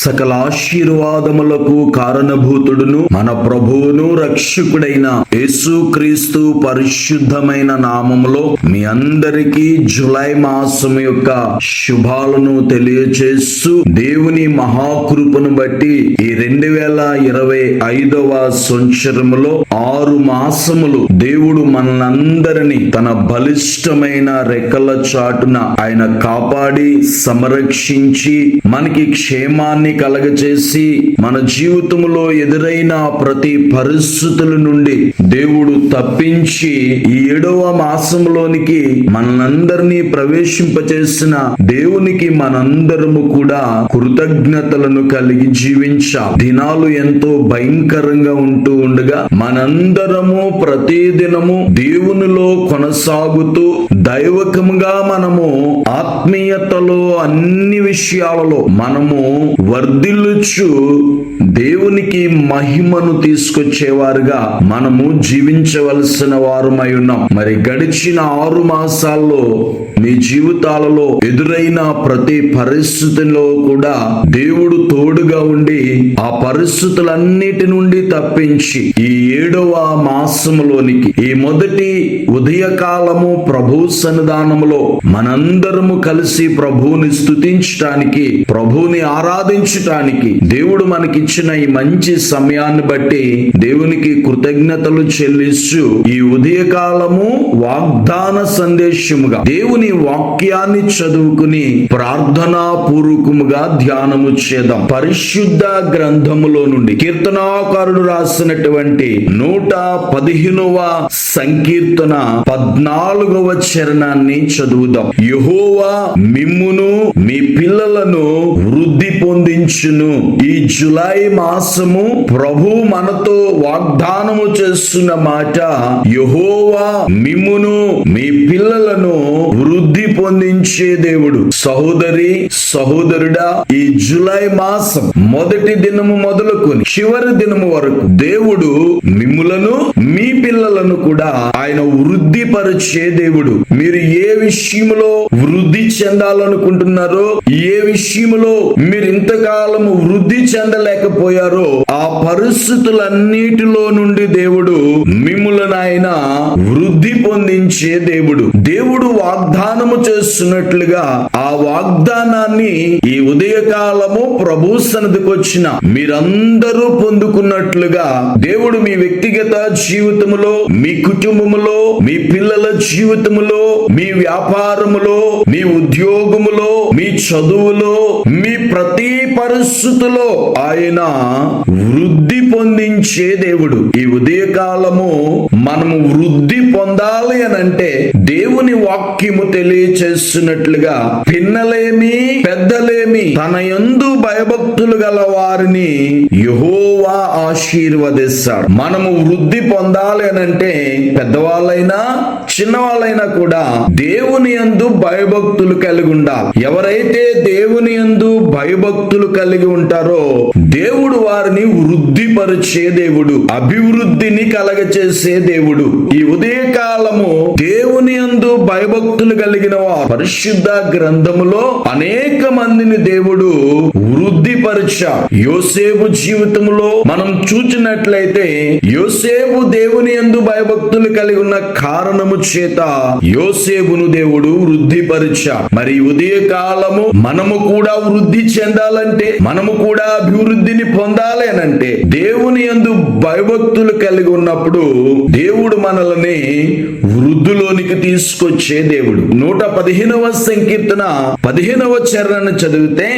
సకల ఆశీర్వాదములకు కారణభూతుడును మన ప్రభువును రక్షకుడైన యేసుక్రీస్తు పరిశుద్ధమైన నామములో మీ అందరికీ జులై మాసం యొక్క శుభాలను తెలియచేస్తూ దేవుని మహాకృపను బట్టి ఈ రెండు వేల ఇరవై ఐదవ సంవత్సరములో ఆరు మాసములు దేవుడు మనందరినీ తన బలిష్టమైన రెక్కల చాటున ఆయన కాపాడి సంరక్షించి మనకి క్షేమాన్ని కలగచేసి మన జీవితంలో ఎదురైన ప్రతి పరిస్థితుల నుండి దేవుడు తప్పించి ఈ ఏడవ మాసంలోనికి మనందరినీ ప్రవేశింపచేసిన దేవునికి మనందరము కూడా కృతజ్ఞతలను కలిగి జీవించాం. దినాలు ఎంతో భయంకరంగా ఉంటూ ఉండగా మనందరము ప్రతి దినము దేవునిలో కొనసాగుతూ దైవకముగా మనము ఆత్మీయతలో అన్ని విషయాలలో మనము వర్ధిల్లుచు దేవునికి మహిమను తీసుకొచ్చేవారుగా మనము జీవించవలసిన వారమై ఉన్నాం. మరి గడిచిన ఆరు మాసాల్లో మీ జీవితాలలో ఎదురైన ప్రతి పరిస్థితిలో కూడా దేవుడు తోడుగా ఉండి ఆ పరిస్థితులన్నిటి నుండి తప్పించి ఈ ఏడవ మాసములోనికి ఈ మొదటి ఉదయకాలము ప్రభు సన్నిధానములో మనందరము కలిసి ప్రభువుని స్తుతించటానికి ప్రభువుని ఆరాధించ ఆరాధించటానికి దేవుడు మనకిచ్చిన ఈ మంచి సమయాన్ని బట్టి దేవునికి కృతజ్ఞతలు చెల్లిస్తూ ఈ ఉదయకాలము వాగ్దాన సందేశముగా దేవుని వాక్యాన్ని చదువుకుని ప్రార్థనా పూర్వకముగా ధ్యానము చేద్దాం. పరిశుద్ధ గ్రంథములో నుండి కీర్తనాకారుడు రాసినటువంటి నూట పదిహేనవ సంకీర్తన పద్నాలుగవ చరణాన్ని చదువుదాం. యహోవా మిమ్మును మీ పిల్లలను వృద్ధి పొందించును ఈ జులై మాసము ప్రభు మనతో వాగ్దానము చేస్తున్న మాట యహోవా మిమ్మును మీ పిల్లలను వృద్ధి పొందించే దేవుడు. సహోదరి సహోదరుడా ఈ జులై మాసం మొదటి దినము మొదలుకొని చివరి దినము వరకు దేవుడు మిమ్ములను మీ పిల్లలను కూడా ఆయన వృద్ధిపరిచే దేవుడు. మీరు ఏ విషయంలో వృద్ధి చెందాలనుకుంటున్నారో ఏ విషయంలో మీరు ఇంతకాలం వృద్ధి చెందలేకపోయారో ఆ పరిస్థితులన్నిటిలో నుండి దేవుడు మిమ్ములను ఆయన వృద్ధి పొందించే దేవుడు. దేవుడు వాగ్దానము చేస్తున్నట్లుగా ఆ వాగ్దానాన్ని ఈ ఉదయకాలము ప్రభు సన్నిధికి వచ్చిన మీరందరూ పొందుకున్నట్లుగా దేవుడు మీ వ్యక్తిగత జీవితములో మీ కుటుంబములో మీ పిల్లల జీవితములో మీ వ్యాపారములో మీ ఉద్యోగములో మీ చదువులో మీ ప్రతి పరిస్థితిలో ఆయన వృద్ధి పొందించే దేవుడు. ఈ ఉదయకాలము మనము వృద్ధి పొందాలి అని అంటే దేవుని వాక్యము తెలియచేస్తున్నట్లుగా పిన్నలేమి పెద్దలేమి తన ఎందు భయభక్తులు గల వారిని యహోవా ఆశీర్వదిస్తాడు. మనము వృద్ధి పొందాలి అని అంటే పెద్దవాళ్ళైనా చిన్నవాళ్ళైనా కూడా దేవుని యందు భయభక్తులు కలిగి ఉండాలి ఎవరైతే దేవుని యందు భయభక్తులు కలిగి ఉంటారో దేవుడు వారిని వృద్ధిపరిచే దేవుడు అభివృద్ధిని కలగచేసే దేవుడు. ఈ ఉదయకాలము దేవుని యందు భయభక్తులు కలిగిన వారు. పరిశుద్ధ గ్రంథములో అనేక మందిని దేవుడు వృద్ధిపరిచా. యోసేపు జీవితంలో మనం చూచినట్లయితే యోసేపు దేవుని యందు భయభక్తులు కలిగి ఉన్న కారణము చేత యోసేపును దేవుడు వృద్ధిపరిచా. మరి ఉదయ కాలము మనము కూడా వృద్ధి చెందాలంటే మనము కూడా అభివృద్ధిని పొందాలి అంటే దేవుని ఎందు భయభక్తులు కలిగి ఉన్నప్పుడు దేవుడు మనల్ని వృద్ధులోనికి తీసుకొచ్చే దేవుడు. నూట పదిహేనవ సంకీర్తన పదిహేనవ చరణను చదివితే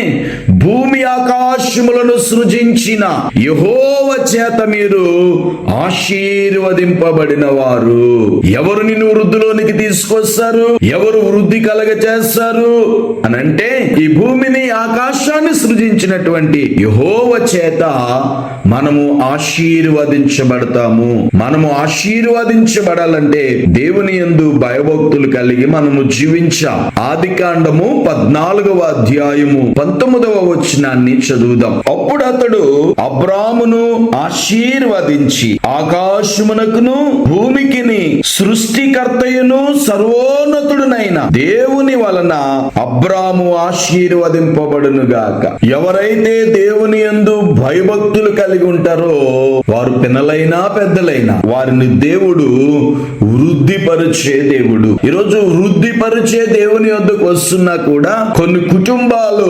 భూమి ఆకాశములను సృజించిన యహోవ చేత మీరు ఆశీర్వదింపబడిన వారు. ఎవరు నిన్ను వృద్ధిలోనికి తీసుకొస్తారు. ఎవరు వృద్ధి కలగ చేస్తారు అని అంటే ఈ భూమిని ఆకాశాన్ని సృజించినటువంటి యహోవ చేత మనము ఆశీర్వదించబడతాము. మనము ఆశీర్వదించబడాలంటే దేవుని యందు భయభక్తులు కలిగి మనము జీవించాం. ఆది కాండము పద్నాలుగవ అధ్యాయము పంతొమ్మిదవ వచనాన్ని చదువుదాం. అప్పుడు అతడు అబ్రామును ఆశీర్వదించి ఆకాశమునకును భూమికిని సృష్టికర్తయును సర్వోన్నతుడునైన దేవుని వలన అబ్రాము ఆశీర్వదింపబడును గాక ఎవరైతే దేవుని యందు భయభక్తులు కలిగి ఉంటారో వారు పిన్నలైనా పెద్దలైనా వారిని దేవుడు వృద్ధిపరిచే దేవుడు. ఈరోజు వృద్ధిపరిచే దేవుని వద్దకు వస్తున్నా కూడా కొన్ని కుటుంబాలు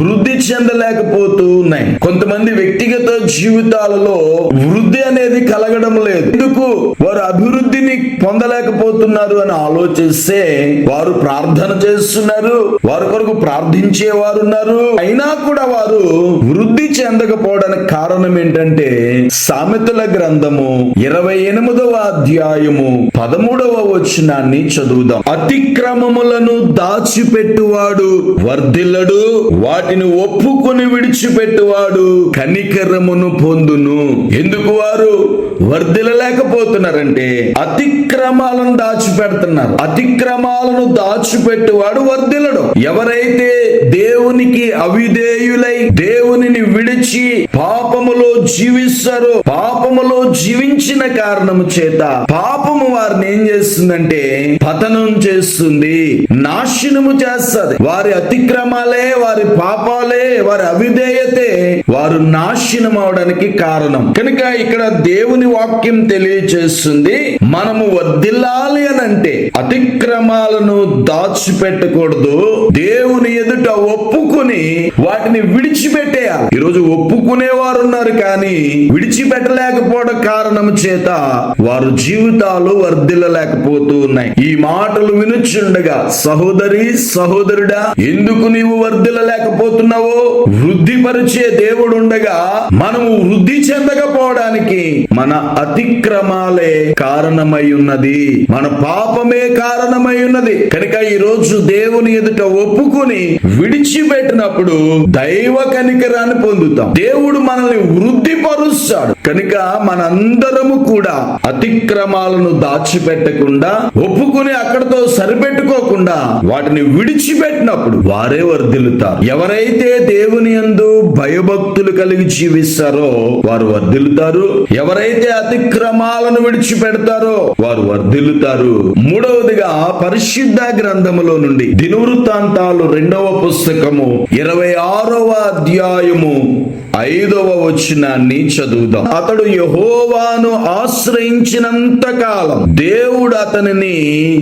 వృద్ధి చెందలేకపోతూ ఉన్నాయి. కొంతమంది వ్యక్తిగత జీవితాలలో వృద్ధి అనేది కలగడం లేదు. ఎందుకు? వారు అభివృద్ధిని పొందలేకపోతున్నారు అని ఆలోచిస్తే వారు ప్రార్థన చేస్తున్నారు వారి కొరకు ప్రార్థించే వారు ఉన్నారు. అయినా కూడా వారు వృద్ధి చెందకపోవడానికి కారణం ఏంటంటే సామెతల గ్రంథము ఇరవై ఎనిమిదవ అధ్యాయము పదమూడవ వచనాన్ని చదువుదాం. అతిక్రమములను దాచిపెట్టువాడు వర్ధిల్లడు వాటిని ఒప్పుకొని విడిచిపెట్టువాడు కనికరమును పొందును. ఎందుకు వారు వర్ధిల్లలేకపోతున్నారంటే అతిక్రమాలను దాచిపెడుతున్నారు. అతిక్రమాలను దాచిపెట్టువాడు వర్ధిల్లడు. ఎవరైతే దేవునికి అవిధేయులై దేవునిని విడిచి పాపములో జీవిస్తారో పాపములో జీవించిన కారణము చేత పాపము వారిని ఏం చేస్తుందంటే పతనం చేస్తుంది. నాశనము చేస్తుంది. వారి అతిక్రమాలే వారి పాపాలే వారి అవిధేయతే వారు నాశనం అవడానికి కారణం. కనుక ఇక్కడ దేవుని వాక్యం తెలియజేస్తుంది మనము ఉండాలి అని అంటే అతిక్రమాలను దాచిపెట్టకూడదు. దేవుని ఎదుట ఒప్పుకుని వాటిని విడిచిపెట్టేయాలి. ఈరోజు ఒప్పుకునే వారు ఉన్నారు కానీ విడిచిపెట్టలేకపోవడం కారణం చేత వారు జీవితాలు వర్ధిల్లలేకపోతూ ఉన్నాయి. ఈ మాటలు వినుచుండగా సహోదరి సహోదరుడా ఎందుకు నీవు వర్ధిల్లలేకపోతున్నావో వృద్ధిపరిచే దేవుడు ఉండగా మనము వృద్ధి చెందకపోవడానికి మన అతిక్రమాలే కారణమై ఉన్నది. మన పాపమే కారణమై ఉన్నది. కనుక ఈ రోజు దేవుని ఎదుట ఒప్పుకొని విడిచిపెట్టినప్పుడు దైవ కనికరాన్ని పొందుతాం. దేవుడు మనల్ని చూశాడు. కనుక మనందరము కూడా అతిక్రమాలను దాచిపెట్టకుండా ఒప్పుకుని అక్కడతో సరిపెట్టుకోకుండా వాటిని విడిచిపెట్టినప్పుడు వారే వర్ధిల్లుతారు. ఎవరైతే దేవుని యందు భయభక్తులు కలిగి జీవిస్తారో వారు వర్ధిల్లుతారు. ఎవరైతే అతిక్రమాలను విడిచిపెడతారో వారు వర్ధిల్లుతారు. మూడవదిగా పరిశుద్ధ గ్రంథములో నుండి దినవృత్తాంతాలు రెండవ పుస్తకము ఇరవై ఆరవ అధ్యాయము ఐదవ వచనాన్ని చదువుదాం. అతడు యహోవాను ఆశ్రయించినంత కాలం దేవుడు అతనిని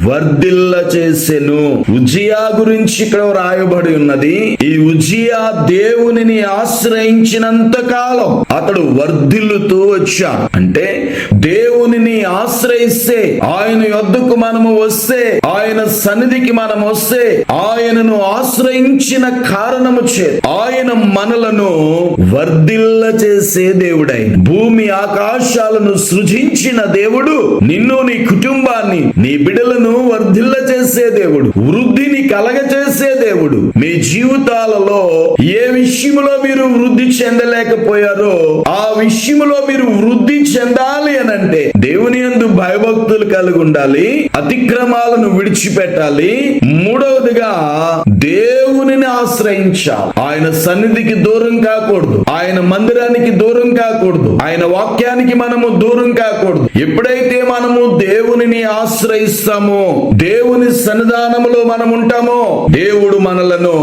వర్ధిల్ల చేసెను. ఉజియా గురించి ఇక్కడ రాయబడి ఉన్నది ఈ ఉజియా దేవునిని ఆశ్రయించినంత కాలం అతడు వర్ధిల్లుతూ వచ్చాడు. అంటే దేవునిని ఆశ్రయిస్తే ఆయన యొద్దకు మనము వస్తే ఆయన సన్నిధికి మనం వస్తే ఆయనను ఆశ్రయించిన కారణము చే ఆయన మనలను వర్ధిల్ల చేసే దేవుడై భూమి ఆకాశాలను సృజించిన దేవుడు నిన్ను నీ కుటుంబాన్ని నీ బిడలను వర్ధిల్ల చేసే దేవుడు. వృద్ధిని కలగ చేసే దేవుడు. మీ జీవితాలలో ఏ విషయంలో మీరు వృద్ధి చెందలేకపోయారో ఆ విషయంలో మీరు వృద్ధి చెందాలి అని అంటే భయభక్తులు కలిగి ఉండాలి అతిక్రమాలను విడిచిపెట్టాలి. మూడవదిగా దేవునిని ఆశ్రయించాలి. ఆయన సన్నిధికి దూరం కాకూడదు. ఆయన మందిరానికి దూరం కాకూడదు. ఆయన వాక్యానికి మనము దూరం కాకూడదు. ఎప్పుడైతే మనము దేవునిని ఆశ్రయిస్తామో దేవుని సన్నిధానములో మనం ఉంటామో దేవుడు మనలను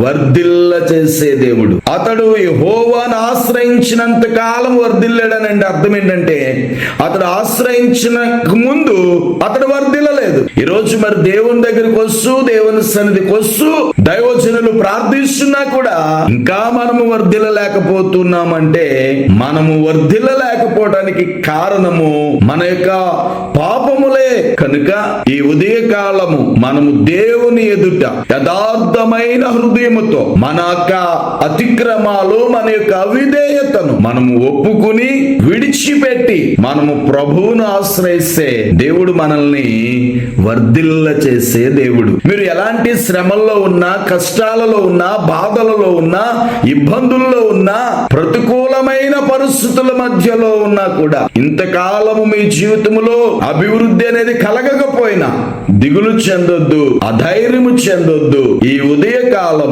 వర్ధిల్ల చేసే దేవుడు. అతడు యహోవాను ఆశ్రయించినంత కాలం వర్ధిల్లాడనండి. అర్థం ఏంటంటే అతడు ఆశ్రయించిన ముందు అతడు వర్ధిల్లలేదు. ఈరోజు మరి దేవుని దగ్గరికి వస్తూ దేవుని సన్నిధికి వస్తూ దైవజనులు ప్రార్థిస్తున్నా కూడా ఇంకా మనము వర్ధిల్లలేకపోతున్నామంటే మనము వర్ధిల్లలేకపోవడానికి కారణము మన యొక్క పాపములే. కనుక ఈ ఉదయ కాలము మనము దేవుని ఎదుట యథార్థమైన ధైర్యముతో మన యొక్క అతిక్రమాలు మన యొక్క అవిధేయతను మనము ఒప్పుకుని విడిచిపెట్టి మనము ప్రభువును ఆశ్రయిస్తే దేవుడు మనల్ని వర్ధిల్ల చేసే దేవుడు. మీరు ఎలాంటి శ్రమల్లో ఉన్నా కష్టాలలో ఉన్నా బాధలలో ఉన్నా ఇబ్బందుల్లో ఉన్నా ప్రతికూలమైన పరిస్థితుల మధ్యలో ఉన్నా కూడా ఇంతకాలము మీ జీవితంలో అభివృద్ధి అనేది కలగకపోయినా దిగులు చెందొద్దు అధైర్యము చెందొద్దు. ఈ ఉదయ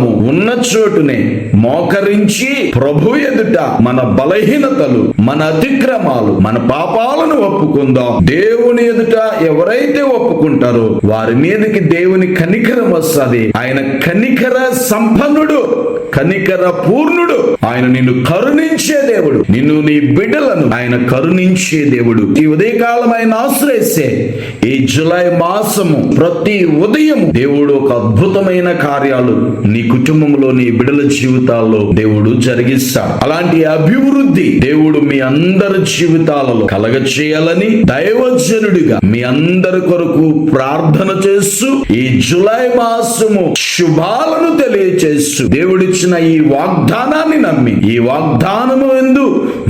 మనము ఉన్న చోటునే మోకరించి ప్రభు ఎదుట మన బలహీనతలు మన అతిక్రమాలు మన పాపాలను ఒప్పుకుందాం. దేవుని ఎదుట ఎవరైతే ఒప్పుకుంటారో వారి మీదకి దేవుని కనికరం వస్తుంది. ఆయన కనికర సంపన్నుడు కనికర పూర్ణుడు. ఆయన నిన్ను కరుణించే దేవుడు నిన్ను నీ బిడ్డలను ఆయన కరుణించే దేవుడు. ఈ ఉదయకాలం ఆయన ఆశ్రయిస్తే ఈ జులై మాసము ప్రతి ఉదయం దేవుడు ఒక అద్భుతమైన కార్యాలు నీకు కుటుంబంలో నీ బిడ్డల జీవితాల్లో దేవుడు జరిగిస్తాడు. అలాంటి అభివృద్ధి దేవుడు మీ అందరి జీవితాలలో కలగ చేయాలని దైవజనుడిగా మీ అందరి కొరకు ప్రార్థన చేస్తూ ఈ జులై మాసము శుభాలను తెలియచేస్తూ దేవుడిచ్చిన ఈ వాగ్దానాన్ని నమ్మి ఈ వాగ్దానము ఎందు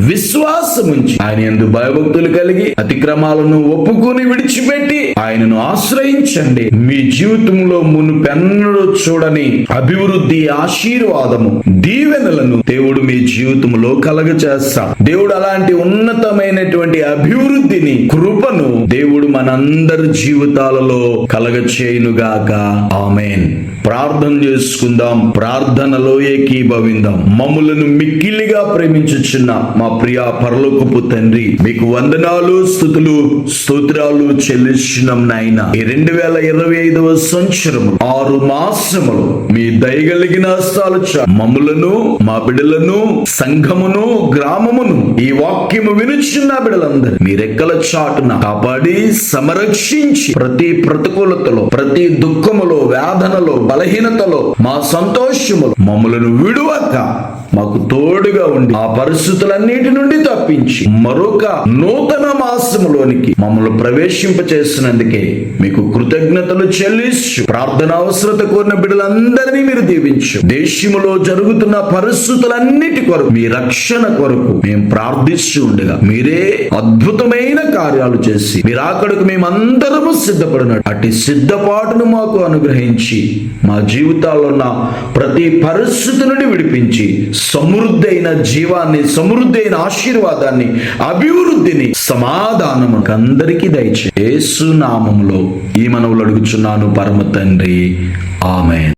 విశ్వాసముంచి ఆయన ఎందు భయభక్తులు కలిగి అతిక్రమాలను ఒప్పుకొని విడిచిపెట్టి ఆయనను ఆశ్రయించండి. మీ జీవితంలో మునుపెన్నడూ చూడని అభివృద్ధి ఆశీర్వాదము. దీవెనలను దేవుడు మీ జీవితంలో కలగ చేస్తాడు దేవుడు అలాంటి ఉన్నతమైనటువంటి అభివృద్ధిని కృపను దేవుడు మనందరి జీవితాలలో కలగచేయునుగాక. ఆమెన్. ప్రార్థన చేసుకుందాం ప్రార్థనలో ఏకీభవిందాం. మమ్ములను మిక్కిలిగా ప్రేమించుచున్న మా ప్రియ పరలోకపు తండ్రి మీకు వందనాలు స్థుతులు స్తోత్రాలు చెల్లించినాం నాయన. ఈ రెండు వేల ఇరవై ఐదవ సంవత్సరము ఆరు మాసములు మీ దయగలిగిన హస్తాలు చా- మమ్ములను మా బిడ్డలను సంఘమును గ్రామమును ఈ వాక్యము వినుచున్న బిడ్డలందరూ మీ రెక్కల చాటున కాపాడి సంరక్షించి ప్రతి ప్రతికూలతలో ప్రతి దుఃఖములో వేదనలో బలహీనతలో మా సంతోషములు మమ్మలను విడువక మాకు తోడుగా ఉండి ఆ పరిస్థితులన్నిటి నుండి తప్పించి మరొక నూతన మాసములోనికి మమ్మల్ని ప్రవేశింప చేసినందుకే మీకు కృతజ్ఞతలు చెల్లించు. ప్రార్థన అవసరత కోరిన బిడ్డలందరినీ మీరు దీవించు. దేశములో జరుగుతున్న పరిస్థితులన్నిటి కొరకు మీ రక్షణ కొరకు మేము ప్రార్థిస్తూ ఉండగా మీరే అద్భుతమైన కార్యాలు చేసి మీరు అక్కడికి మేమందరము సిద్ధపడినట్టు అట్టి సిద్ధపాటును మాకు అనుగ్రహించి మా జీవితాల్లో ఉన్న ప్రతి పరిస్థితి నుండి విడిపించి సమృద్ధి అయిన జీవాన్ని సమృద్ధి అయిన ఆశీర్వాదాన్ని అభివృద్ధిని సమాధానము అందరికీ దయచే యేసు నామములో ఈ మనవులు అడుగుచున్నాను పరమ తండ్రి. ఆమె